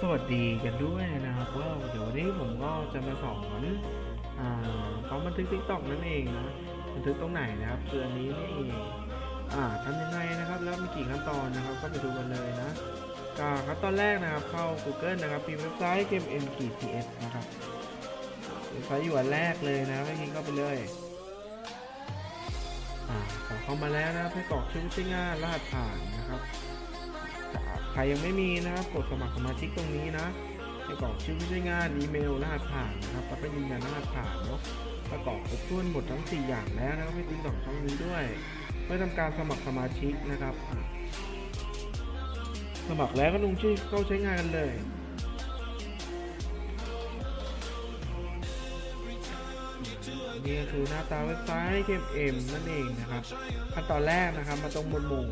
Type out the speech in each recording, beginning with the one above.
สวัสดีกันด้วยนะครับว่าเดี๋ยววันนี้ผมก็จะมาสอนอ่าเขาบันทึกทิกตอกนั่นเองนะบันทึกตรงไหนนะครับคืออันนี้นี่เองอ่าทำยังไงนะครับ แล้วมีกี่ขั้นตอนนะครับ ก็ไปดูกันเลยนะก็ขั้นตอนแรกนะครับ เข้า Google นะครับพิมพ์เว็บไซต์ kmn-ts นะครับเว็บไซต์อยู่อันแรกเลยนะไม่คิดเข้าไปเลยอ่าพอเข้ามาแล้วนะครับให้กรอกชื่อผู้ใช้งานรหัสผ่านนะครับ ครยังไม่มีนะครับ กดสมัครสมาชิกตรงนี้นะให้กรอกชื่อผู้ใช้งานอีเมลรหัสผ่านนะครับแล้วก็ยืนยันรหัสผ่านเนาะประกอบครบถ้วนหมดทั้ง 4 อย่างแล้วนะครับให้ติ๊กต่อช่องนี้ด้วยเพื่อทำการสมัครสมาชิกนะครับ สมัครแล้วก็ลงชื่อเข้าใช้งานกันเลยนี่ก็คือหน้าตาเว็บไซต์ K M นั่นเองนะครับขั้นตอนแรกนะครับมาตรงหมวดหมู่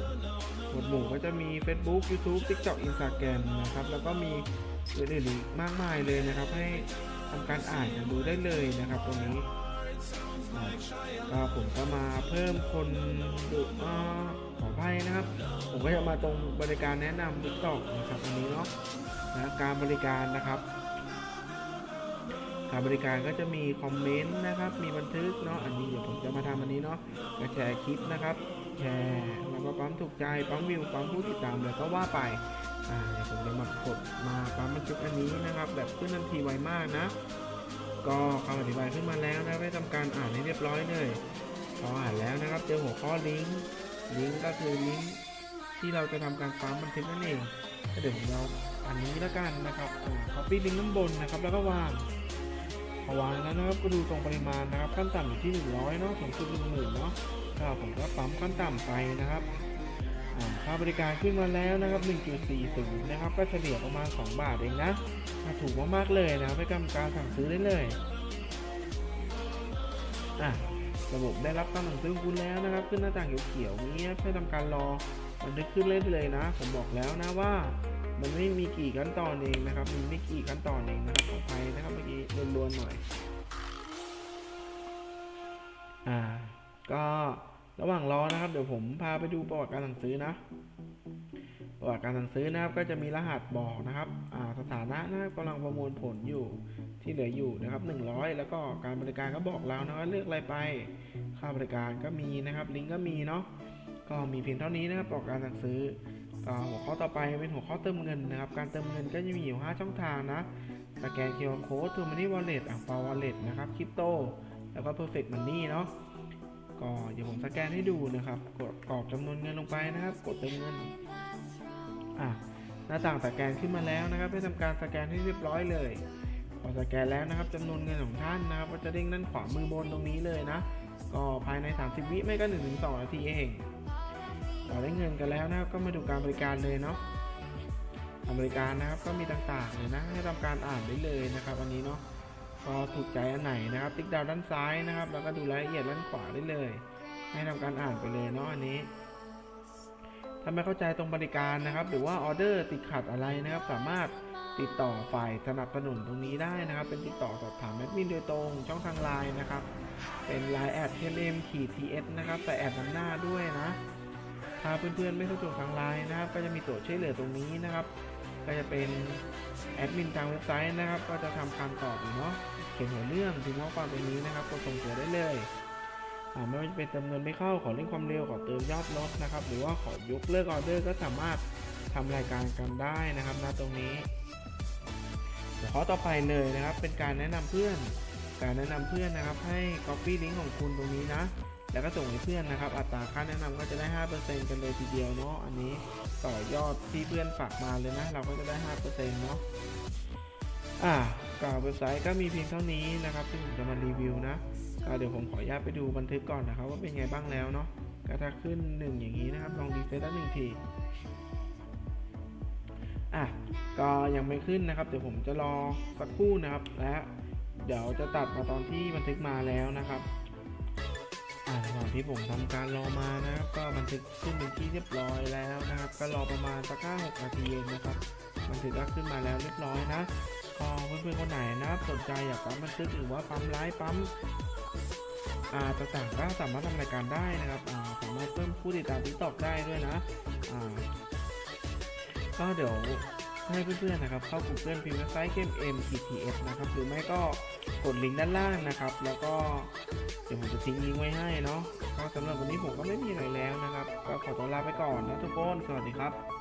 หม วดหมู่ก็จะมี Facebook YouTube TikTok Instagram นะครับ แล้วก็มีอื่นๆอีกมากมายเลยนะครับ ให้ทำการอ่านกันดูได้เลยนะครับตรงนี้ก็ผมก็มาเพิ่มคนดูอ่าขออภัยนะครับ ผมก็จะมาตรงบริการแนะนำ TikTok นะครับอันนี้เนาะนะการบริการนะครับ การบริการก็จะมีคอมเมนต์นะครับ มีบันทึกเนาะอันนี้เดี๋ยวผมจะมาทำอันนี้เนาะก็แชร์คลิปนะครับ แชร์ แล้วก็ปั๊มถูกใจปั๊มวิวปั๊มผู้ติดตามเลยก็ว่าไปอ่าเดี๋ยวผมจะมากดมาปั๊มบันทึกอันนี้นะครับ แบบขึ้นทันทีไวมากนะ ก็คำอธิบายขึ้นมาแล้วนะได้ทำการอ่านให้เรียบร้อยเลยพออ่านแล้วนะครับ เจอหัวข้อลิงก์ลิงก์ก็คือลิงก์ที่เราจะทำการปั๊มบันทึกนั่นเองก็เดี๋ยวผมเอาอันนี้แล้วกันนะครับอ่า copy ลิงก์น้ำบนนะครับ แล้วก็วางพอวางแล้วนะครับก็ดูตรงปริมาณนะครับขั้นต่ำอยู่ที่ 100 เนาะสูงสุด10,000เนาะ ผมก็ปั๊มขั้นต่ำไปนะครับอ่าค่าบริการขึ้นมาแล้วนะครับ 1.40 นะครับ ก็เฉลี่ยประมาณ 2 บาทเองนะ ถูกมากๆเลยนะครับให้กรรมการสั่งซื้อได้เลยอะระบบได้รับการสั่งซื้อคุณแล้วนะครับ ขึ้นหน้าต่างเขียวๆนี้ให้ทำการรอมันนึกขึ้นเรื่อยๆเลยนะ ผมบอกแล้วนะว่า มันไม่มีกี่ขั้นตอนเองนะครับ มันไม่กี่ขั้นตอนเองนะครับขออภัยนะครับเมื่อกี้รวนๆหน่อย อ่า ก็ ระหว่างรอนะครับ เดี๋ยวผมพาไปดูประวัติการสั่งซื้อนะ ประวัติการสั่งซื้อนะครับ ก็จะมีรหัสบอกนะครับสถานะนะครับกำลังประมวลผลอยู่ที่เหลืออยู่นะครับ 100 แล้วก็การบริการก็บอกเรานะว่าเลือกอะไรไป ค่าบริการก็มีนะครับ ลิงก์ก็มีเนาะก็มีเพียงเท่านี้นะครับประวัติการสั่งซื้อก็หัวข้อต่อไปเป็นหัวข้อเติมเงินนะครับ การเติมเงินก็จะมีอยู่ 5 ช่องทางนะ สแกน QR Code t o Money Wallet อ่างเปา Wallet นะครับ คริปโต แล้วก็ Perfect Money เนาะ ก็เดี๋ยวผมสแกนให้ดูนะครับ กดกรอกจำนวนเงินลงไปนะครับ กดเติมเงินอะหน้าต่างสแกนขึ้นมาแล้วนะครับ ให้ทำการสแกนให้เรียบร้อยเลยพอสแกนแล้วนะครับจำนวนเงินของท่านนะครับก็จะเด้งด้านขวามือบนตรงนี้เลยนะ ก็ภายใน 30 วิไม่ก็ 1-2 นาทีเองเราได้เงินกันแล้วนะครับ ก็มาดูการบริการเลยเนาะบริการนะครับก็มีต่างๆเลยนะ ให้ทำการอ่านได้เลยนะครับ อันนี้เนาะ ก็ถูกใจอันไหนนะครับ ติ๊กดาวด้านซ้ายนะครับ แล้วก็ดูรายละเอียดด้านขวาได้เลย ให้ทำการอ่านไปเลยเนาะอันนี้ถ้าไม่เข้าใจตรงบริการนะครับ หรือว่าออเดอร์ติดขัดอะไรนะครับ สามารถติดต่อฝ่ายสนับสนุนตรงนี้ได้นะครับ เป็นติดต่อสอบถามแอดมินโดยตรงช่องทางไลน์นะครับ เป็น Line แอด M M ขีด TS นะครับแต่แอดนำหน้าด้วยนะถ้าเพื่อนๆไม่สะดวกทางไลน์นะครับ ก็จะมีตัวช่วยเหลือตรงนี้นะครับ ก็จะเป็นแอดมินทางเว็บไซต์นะครับ ก็จะทำการตอบอยู่เนาะเขียนหัวเรื่องถึงข้อความตรงนี้นะครับกดส่งตัวได้เลยไม่ว่าจะเป็นเติมเงินไม่เข้าขอเร่งความเร็วขอเติมยอดลดนะครับ หรือว่าขอยกเลิกออเดอร์ก็สามารถทำรายการกันได้นะครับณตรงนี้หัวข้อต่อไปเลยนะครับ เป็นการแนะนำเพื่อน การแนะนำเพื่อนนะครับ ให้ copy link ของคุณตรงนี้นะ แล้วก็ส่งให้เพื่อนนะครับ อัตราค่าแนะนำก็จะได้ 5%กันเลยทีเดียวเนาะอันนี้ต่อยอดที่เพื่อนฝากมาเลยนะ เราก็จะได้ 5%เนาะอ่าก็เว็บไซต์ก็มีเพียงเท่านี้นะครับที่ผมจะมารีวิวนะก็เดี๋ยวผมขออนุญาตไปดูบันทึกก่อนนะครับ ว่าเป็นไงบ้างแล้วเนาะก็ถ้าขึ้น 1 อย่างนี้นะครับลองรีเฟรชได้หนึ่งทีอะก็ยังไม่ขึ้นนะครับ เดี๋ยวผมจะรอสักครู่นะครับ และเดี๋ยวจะตัดมาตอนที่บันทึกมาแล้วนะครับ ระหว่างที่ผมทำการรอมานะครับ ก็บันทึกขึ้นเป็นที่เรียบร้อยแล้วนะครับ ก็รอประมาณสักห้าหกนาทีเองนะครับบันทึกก็ขึ้นมาแล้วเรียบร้อยนะก็เพื่อนๆคนไหนนะครับสนใจอยากปั๊มบันทึกหรือว่าปั๊มไลฟ์ปั๊มอ่าต่างๆก็สามารถทำรายการได้นะครับอ่าสามารถเพิ่มผู้ติดตามทิกตอกได้ด้วยนะอ่าก็เดี๋ยว ให้เพื่อนๆนะครับเข้า Google พิมพ์เว็บไซต์เกม MTTF นะครับหรือไม่ก็กดลิงก์ด้านล่างนะครับ แล้วก็เดี๋ยวผมจะทิ้งลิงก์ไว้ให้เนาะก็สำหรับวันนี้ผมก็ไม่มีอะไรแล้วนะครับ ก็ขอตัวลาไปก่อนนะทุกคน สวัสดีครับ